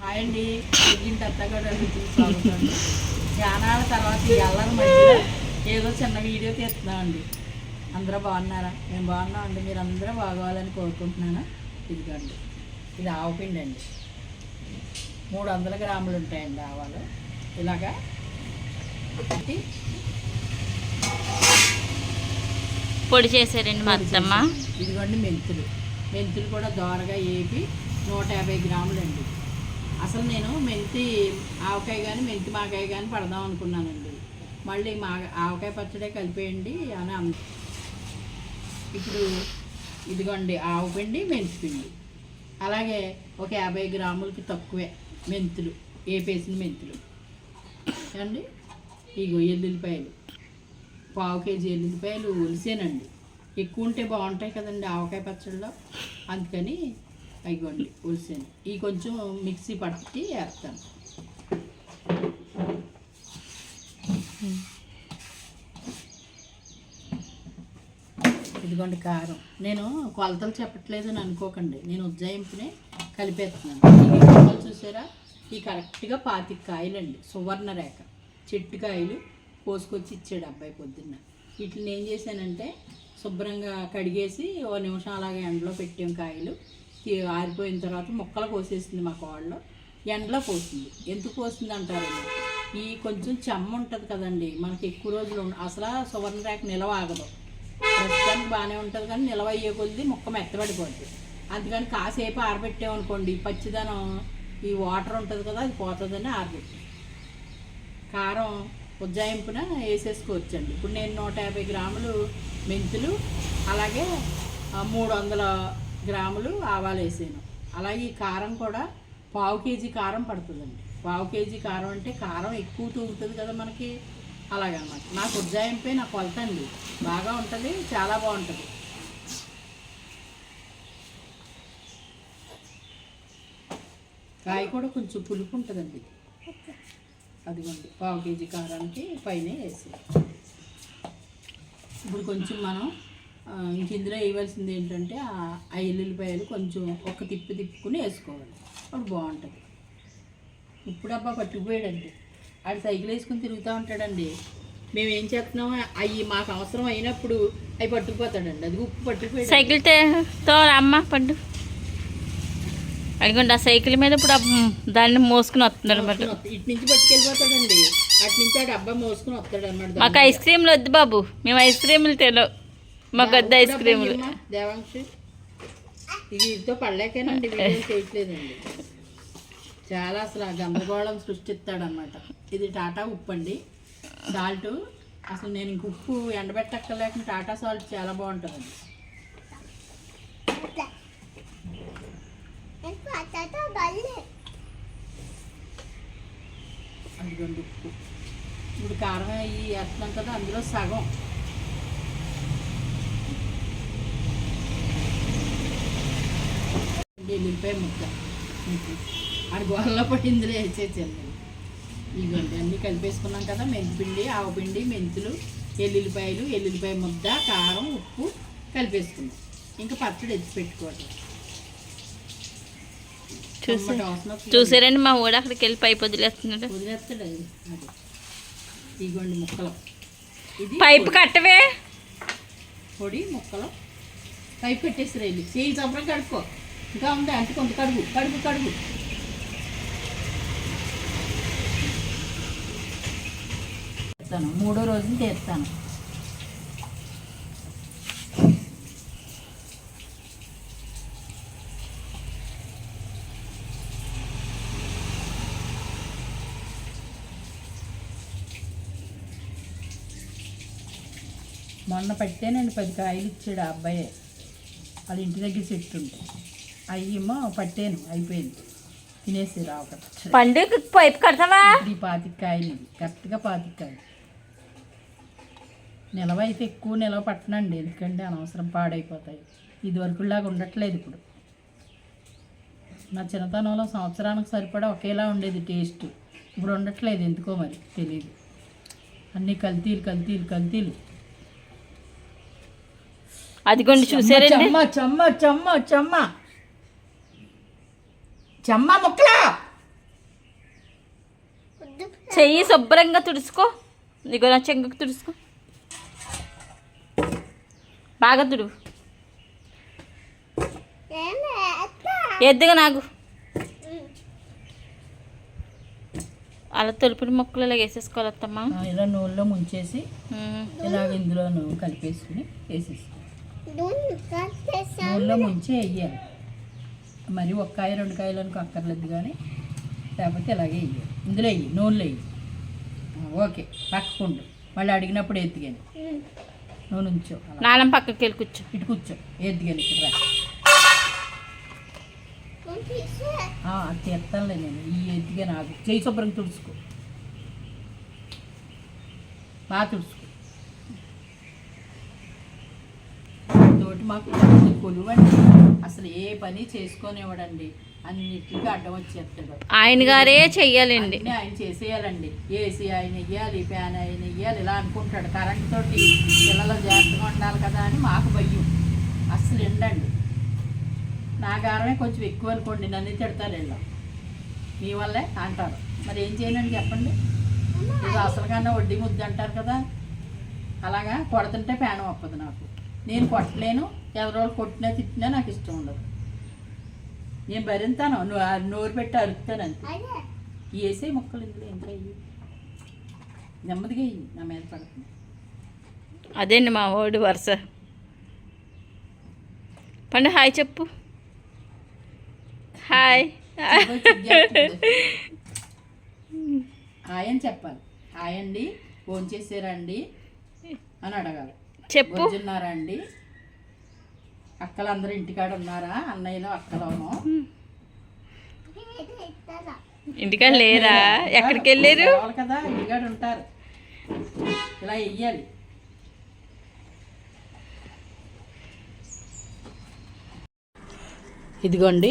Hi అండి. అత్తగారు స్వాగతం ధ్యానాల తర్వాత ఈ అల్లరి మధ్యలో ఏదో చిన్న వీడియో తీస్తున్నామండి. అందరూ బాగున్నారా? మేము బాగున్నామండి మీరు అందరూ బాగోవాలని కోరుకుంటున్నాను. ఇదిగోండి. ఇది ఆవపిండి అండి. మూడు వందల గ్రాములు ఉంటాయండి ఆవాలు. ఇలాగా. పొడి చేశారండి మా అత్తమ్మ. ఇదిగోండి మెంతులు. మెంతులు కూడా దోరగా వేపి నూట యాభై గ్రాములు అండి అసలు నేను మెంతి ఆవకాయ కానీ మెంతి మాకాయ కానీ పడదాం అనుకున్నానండి. మళ్ళీ మా ఆవకాయ పచ్చడే కలిపేయండి అని ఇప్పుడు ఇదిగోండి ఆవు పిండి మెంతి పిండి. అలాగే ఒక యాభై గ్రాములకి తక్కువే మెంతులు వేపేసిన మెంతులు. అండి ఇగో ఎల్లుల్లిపాయలు. పావు కేజీ ఎల్లుల్లిపాయలు ఒలిసేనండి. ఎక్కువ ఉంటే బాగుంటాయి కదండి ఆవకాయ పచ్చడిలో అందుకని అయిగోండి ఒలిసాను ఈ కొంచెం మిక్సీ పట్టి వేస్తాను ఇదిగోండి కారం. నేను కొలతలు చెప్పట్లేదు అని అనుకోకండి. నేను ఉజ్జాయింపునే కలిపేస్తున్నాను. ఈ కొలతలు చూసారా? ఈ కరెక్ట్గా పాతిక కాయలండి. సువర్ణ రేఖ. చెట్టు కాయలు కోసుకొచ్చి ఇచ్చాడు అబ్బాయి పొద్దున్న. వీటిని ఏం చేశానంటే శుభ్రంగా కడిగేసి ఓ నిమిషం అలాగే ఎండలో పెట్టాం కాయలు. ఆరిపోయిన తర్వాత ముక్కలు కోసేసింది మా కోళ్ళు ఎండలో పోసింది ఎందుకు పోసింది అంటారు? ఈ కొంచెం చెమ్మ ఉంటుంది కదండి. మనకి ఎక్కువ రోజులు అసలు సువర్ణ రేఖ నిలవ ఆగదు. ప్రస్తుతానికి బాగానే ఉంటుంది కానీ నిలవ అయ్యే కొద్ది ముక్క మెత్తబడిపోద్ది. అందుకని కాసేపు ఆరబెట్టామనుకోండి పచ్చిదనం ఈ వాటర్ ఉంటుంది కదా అది పోతుందని ఆరబెట్టి. కారం ఉజ్జాయింపున వేసేసుకోవచ్చండి. ఇప్పుడు నేను నూట యాభై గ్రాములు మెంతులు అలాగే మూడు వందల గ్రాములు ఆవాలు వేసాను. అలాగే ఈ కారం కూడా పావు కేజీ కారం పడుతుందండి. పావు కేజీ కారం అంటే కారం ఎక్కువ తూగుతుంది కదా మనకి. అలాగనమాట. నాకు ఉజ్జాయింపై నాకు కొలత అండి బాగా ఉంటుంది చాలా బాగుంటుంది. కాయ కూడా కొంచెం పులుపు ఉంటుందండి. అదిగోండి పావు కేజీ కారానికి పైన వేసి ఇప్పుడు కొంచెం మనం ఇంక ఇందులో వేయవలసింది ఏంటంటే ఆ ఎల్లుల్లిపాయలు కొంచెం ఒక తిప్పి తిప్పుకుని వేసుకోవాలి. అప్పుడు బాగుంటుంది. ఇప్పుడు అబ్బా పట్టుకుపోయాడండి ఆడు సైకిల్ వేసుకుని తిరుగుతూ ఉంటాడండి. మేము ఏం చేస్తున్నామో అవి మాకు అవసరం అయినప్పుడు అవి పట్టుకుపోతాడండి. అది ఉప్పు పట్టుకుపోయాడు. సైకిల్ తే- అమ్మ పడ్డు అడిగండి ఆ సైకిల్ మీద ఇప్పుడు దాన్ని మోసుకుని వస్తున్నారు అన్నమాట. మోసుకుని వస్తా- ఇటు నుంచి పట్టుకెళ్ళిపోతాడండి. అటు నుంచి ఆ డబ్బా మోసుకుని వస్తాడు అనమాట మాకు ఐస్ క్రీమ్లు వద్దు బాబు. మేము ఐస్ క్రీములు తెలియవు మాకు వద్దు ఐస్ క్రీములు. దేవాంశి. ఇది ఇదితో పడలేకేనండి వీడియో చేయట్లేదండి. చాలా అసలు ఆ గందరగోళం సృష్టిస్తాడనమాట ఇది టాటా ఉప్పు అండి. సాల్ట్. అసలు నేను ఇంక ఉప్పు ఎండబెట్టక్కర్లేక టాటా సాల్ట్ చాలా బాగుంటుందండి అదిగోండి ఉప్పు. ఇప్పుడు కారం అయ్యి వేస్తున్నాం కదా అందులో సగం. ఎల్లిపాయ ముక్క ఆడి గోళ్ళలో పడి ఇందులో వేసేసాను నేను ఇదిగోండి అన్నీ కలిపేసుకున్నాం కదా మెంతిపిండి ఆవపిండి మెంతులు ఎల్లుల్లిపాయలు ఎల్లుల్లిపాయ ముద్ద కారం ఉప్పు కలిపేసుకున్నాం. ఇంకా పచ్చడి ఎత్తి పెట్టుకోవటం వస్తుంది. చూసారండి మా ఊడు అక్కడికి వెళ్ళి పైపు వదిలేస్తున్నాడు. వదిలేస్తాడు అది ఇదిగోండి ముక్కలు. ఇది పైపు. కట్టవే. పొడి ముక్కలు. పైపు పెట్టేసి రైలు. చేయి చంపరం కడుక్కో. ఇంకా ఉంది అంటే కొంత కడుగు కడుగు కడుగు. చేస్తాను మూడో రోజున చేస్తాను. మొన్న పట్టేనండి పది కాయలు ఇచ్చాడు ఆ అబ్బాయి. వాళ్ళ ఇంటి దగ్గర చెట్టు అయ్యేమో పట్టాను అయిపోయింది. తినేసి రావక పండుగ పైపు కడతావా? ఇది పాతిక కాయలు ఇది కరెక్ట్గా పాతిక కాయలు నిలవ అయితే ఎక్కువ నిలవ పట్టనండి ఎందుకంటే అనవసరం పాడైపోతాయి. ఇది వరకులాగా ఉండట్లేదు ఇప్పుడు. నా చిన్నతనంలో సంవత్సరానికి సరిపడా ఒకేలా ఉండేది టేస్ట్. ఇప్పుడు ఉండట్లేదు ఎందుకో మరి తెలియదు అన్నీ కల్తీలు కల్తీలు కల్తీలు. అదిగోండి చూసారండి? చెమ్మ చెమ్మ చెమ్మ చెమ్మ. చెమ్మ ముక్కలా. చెయ్యి శుభ్రంగా తుడుచుకో. నీకు నా చెంగకు తుడుచుకో. బాగా తుడువు ఎద్దుగా నాకు అలా తొలుపుని మొక్కలు ఇలా వేసేసుకోవాలి అత్తమ్మా. ఇలా నూనెలో ముంచేసి. ఇలాగ ఇందులో నువ్వు కలిపేసుకుని వేసేసుకో. నూనెలో ముంచి వేయాలి. మరి ఒక కాయ రెండు కాయలు అనుకో అక్కర్లేదు కానీ లేకపోతే ఇలాగే వేయాలి ఇందులో వెయ్యి నూనెలో వెయ్యి ఓకే పక్కకుండు. మళ్ళీ అడిగినప్పుడు ఎత్తుగాని నూనె ఉంచు. నాలం పక్కకి వెళ్ళి కూర్చో. ఇటు కూర్చో. ఎత్తుగాని ఇక్కడ అది తీస్తానులే నేను. ఈ ఎత్తుగా నాకు. చేయి శుభ్రం తుడుచుకో. బాగా తుడుచుకో. తోటి మాకు పెద్ద కొలువండి అసలు ఏ పని చేసుకొనివ్వడండి. అన్నిటికీ అడ్డం వచ్చేస్తాడు. ఆయన గారే చెయ్యాలండి. అన్నీ ఆయన చేసేయాలండి. ఏసీ ఆయన వెయ్యాలి ఫ్యాన్ ఆయన వెయ్యాలి ఇలా అనుకుంటాడు. కరెంట్ తోటి పిల్లలు జాగ్రత్తగా ఉండాలి కదా అని మాకు భయం. అస్సలు ఎండండి. నా గారమే కొంచెం ఎక్కువ అనుకోండి నన్ను తిడతారు వీళ్ళు. మీ వల్లే అంటారు. మరి ఏం చేయనండి చెప్పండి? ఇది అసలు కన్నా వడ్డీ ముద్ద అంటారు కదా. అలాగా కొడుతుంటే పేనం ఒప్పదు నాకు. నేను కొట్టలేను ఎవరో కొట్టినా తిట్టినా నాకు ఇష్టం ఉండదు. నేను భరింతాను నోరు పెట్టి అరుస్తాను అంతే. వేసే మొక్కలు ఇందులో ఇంకా ఇయ్యి. నెమ్మదిగా నా మీద పడుతుంది అదేండి మా ఓడి వరుస. పండు హాయ్ చెప్పు. హాయ్. హాయ్ అని చెప్పాలి. హాయ్ అండి ఫోన్ చేసారా అండి అని అడగాలి. చెప్పు. వచ్చిన్నారా అండి? అక్కలందరూ ఇంటికాడ ఉన్నారా? అన్నయ్యలు అక్కలోనూ? ఇంటికాడ లేరా? ఎక్కడికి వెళ్ళారు కదా ఇంటికాడ ఉంటారు. ఇలా వెయ్యాలి. ఇదిగోండి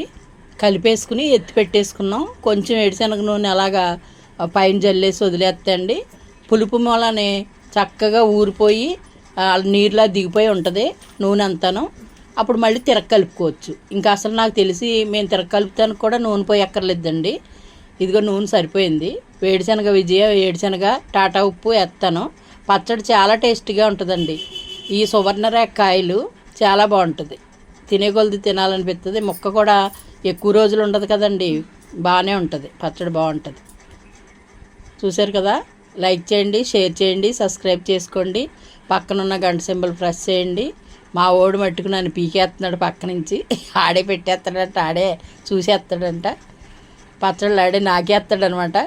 కలిపేసుకుని ఎత్తి పెట్టేసుకున్నాం. కొంచెం ఏడిశనగ నూనె అలాగా పైన జల్లేసి వదిలేస్తండి పులుపు మూలనే చక్కగా ఊరిపోయి నీరులా దిగిపోయి ఉంటుంది నూనె అంతాను. అప్పుడు మళ్ళీ తిరగ కలుపుకోవచ్చు ఇంకా అసలు నాకు తెలిసి మేము తిరగ కలుపుతానికి కూడా నూనె పోయి ఎక్కర్లేదండి ఇదిగో నూనె సరిపోయింది. వేడిశనగ విజయ వేడిశనగ టాటా ఉప్పు వేస్తాను. పచ్చడి చాలా టేస్టీగా ఉంటుందండి. ఈ సువర్ణరేఖ కాయలు చాలా బాగుంటుంది. తినే కొలది తినాలనిపిస్తుంది ముక్క కూడా ఎక్కువ రోజులు ఉండదు కదండి. బాగానే ఉంటుంది. పచ్చడి బాగుంటుంది. చూశారు కదా? లైక్ చేయండి షేర్ చేయండి సబ్స్క్రైబ్ చేసుకోండి. పక్కనున్న గంట సింబల్ ప్రెస్ చేయండి. మా ఓడు మట్టుకు నన్ను పీకేస్తున్నాడు పక్క నుంచి ఆడే పెట్టేస్తాడంట ఆడే చూసేస్తాడంట. పచ్చళ్ళు ఆడే నాకేస్తాడనమాట.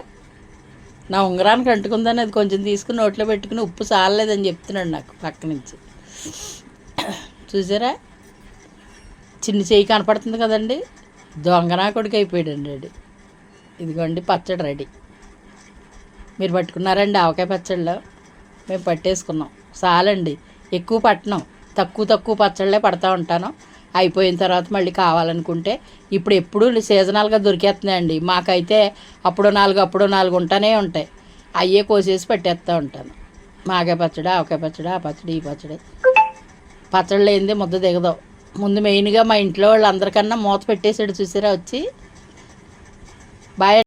నా ఉంగరానికి అంటుకుందని అది కొంచెం తీసుకుని నోట్లో పెట్టుకుని ఉప్పు చాలలేదని చెప్తున్నాడు నాకు పక్క నుంచి చూసారా? చిన్న చేయి కనపడుతుంది కదండి? దొంగనా కొడుకు అయిపోయాడు అండి ఇదిగోండి పచ్చడి రెడీ. మీరు పట్టుకున్నారండి ఆవకాయ పచ్చళ్ళు. మేము పట్టేసుకున్నాం. చాలండి. ఎక్కువ పట్టణం తక్కువ తక్కువ పచ్చళ్ళే పడతా ఉంటాను. అయిపోయిన తర్వాత మళ్ళీ కావాలనుకుంటే ఇప్పుడు ఎప్పుడు సీజనల్గా దొరికేస్తున్నాయండి మాకైతే అప్పుడు నాలుగు అప్పుడు నాలుగు ఉంటానే ఉంటాయి. అయ్యే కోసేసి పెట్టేస్తూ ఉంటాను. మాకాయ పచ్చడి ఆవకాయ పచ్చడి ఆ పచ్చడి ఈ పచ్చడి. పచ్చళ్ళు ఏంది ముద్ద దిగదు. ముందు మెయిన్గా మా ఇంట్లో వాళ్ళందరికన్నా మూత పెట్టేసాడు చూసారా వచ్చి. బాయ్